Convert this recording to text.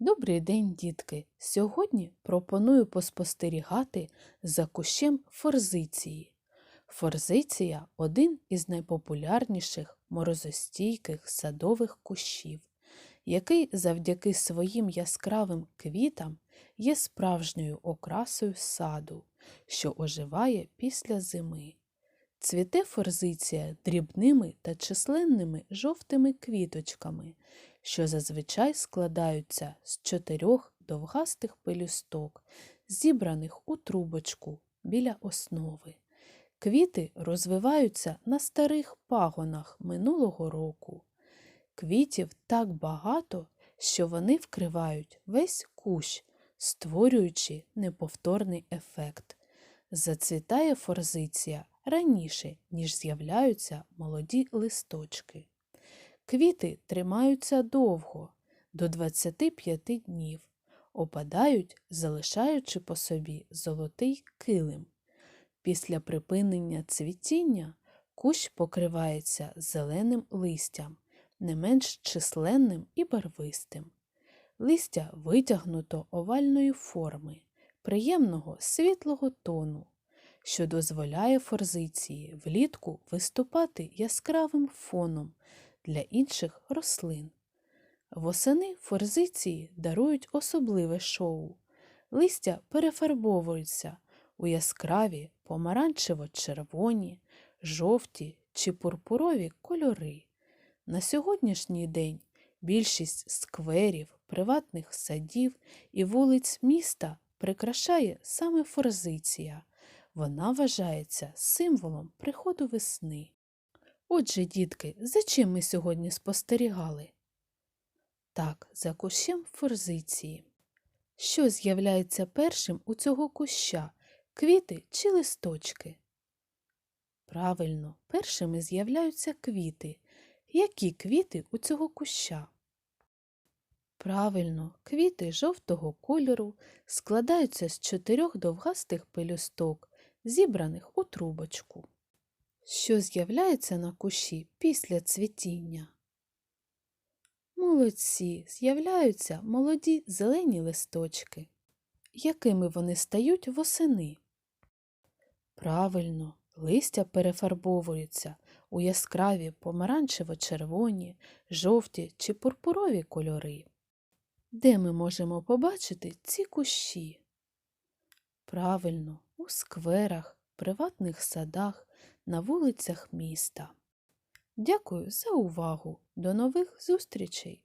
Добрий день, дітки! Сьогодні пропоную поспостерігати за кущем форзиції. Форзиція – один із найпопулярніших морозостійких садових кущів, який завдяки своїм яскравим квітам є справжньою окрасою саду, що оживає після зими. Цвіте форзиція дрібними та численними жовтими квіточками, що зазвичай складаються з чотирьох довгастих пелюсток, зібраних у трубочку біля основи. Квіти розвиваються на старих пагонах минулого року. Квітів так багато, що вони вкривають весь кущ, створюючи неповторний ефект. Зацвітає форзиція раніше, ніж з'являються молоді листочки. Квіти тримаються довго, до 25 днів, опадають, залишаючи по собі золотий килим. Після припинення цвітіння кущ покривається зеленим листям, не менш численним і барвистим. Листя витягнуто овальної форми, приємного світлого тону, що дозволяє форзиції влітку виступати яскравим фоном для інших рослин. Восени форзиції дарують особливе шоу. Листя перефарбовуються у яскраві помаранчево-червоні, жовті чи пурпурові кольори. На сьогоднішній день більшість скверів, приватних садів і вулиць міста прикрашає саме форзиція. Вона вважається символом приходу весни. Отже, дітки, за чим ми сьогодні спостерігали? Так, за кущем форзиції. Що з'являється першим у цього куща квіти чи листочки? Правильно, першими з'являються квіти. Які квіти у цього куща? Правильно, квіти жовтого кольору складаються з чотирьох довгастих пелюсток, зібраних у трубочку. Що з'являється на кущі після цвітіння? Молодці, з'являються молоді зелені листочки. Якими вони стають восени? Правильно, листя перефарбовуються у яскраві помаранчево-червоні, жовті чи пурпурові кольори. Де ми можемо побачити ці кущі? Правильно, у скверах, приватних садах, на вулицях міста. Дякую за увагу. До нових зустрічей!